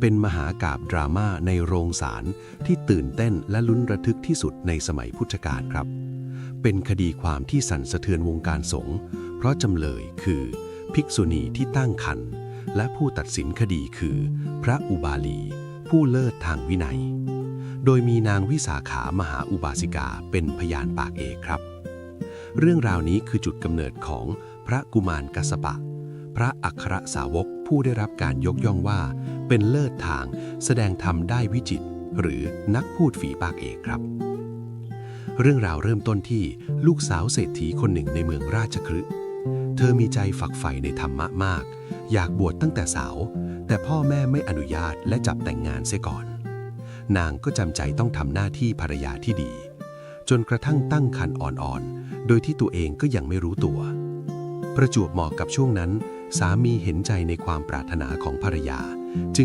เป็นมหากาบดราม่าในโรงศาลที่ตื่นเต้นและลุ้นระทึกที่สุดในสมัยพุทธกาลครับ เป็นคดีความที่สั่นสะเทือนวงการสงฆ์เพราะจำเลยคือ ภิกษุณีที่ตั้งครรภ์และผู้ตัดสินคดีคือ พระอุบาลี ผู้เลิศทางวินัย โดยมีนางวิสาขามหาอุบาสิกาเป็นพยานปากเอกครับ เรื่องราวนี้คือจุดกำเนิดของพระกุมารกัสปะ พระอัครสาวกผู้ได้รับการยกย่องว่า เป็นเลิศทางแสดงธรรมได้วิจิต หรือนักพูดฝีปากเอกครับ เรื่องราวเริ่มต้นที่ลูกสาวเศรษฐีคนหนึ่งในเมืองราชคฤห์เธอมีใจฝักใฝ่ในธรรมะมาก อยากบวชตั้งแต่สาว แต่พ่อแม่ไม่อนุญาตและจับแต่งงานเสียก่อน นางก็จำใจต้องทำหน้าที่ภรรยาที่ดี จนกระทั่งตั้งครรภ์อ่อนๆ โดยที่ตัวเองก็ยังไม่รู้ตัว ประจวบเหมาะกับช่วงนั้น สามีเห็นใจในความปรารถนาของภรรยา จึง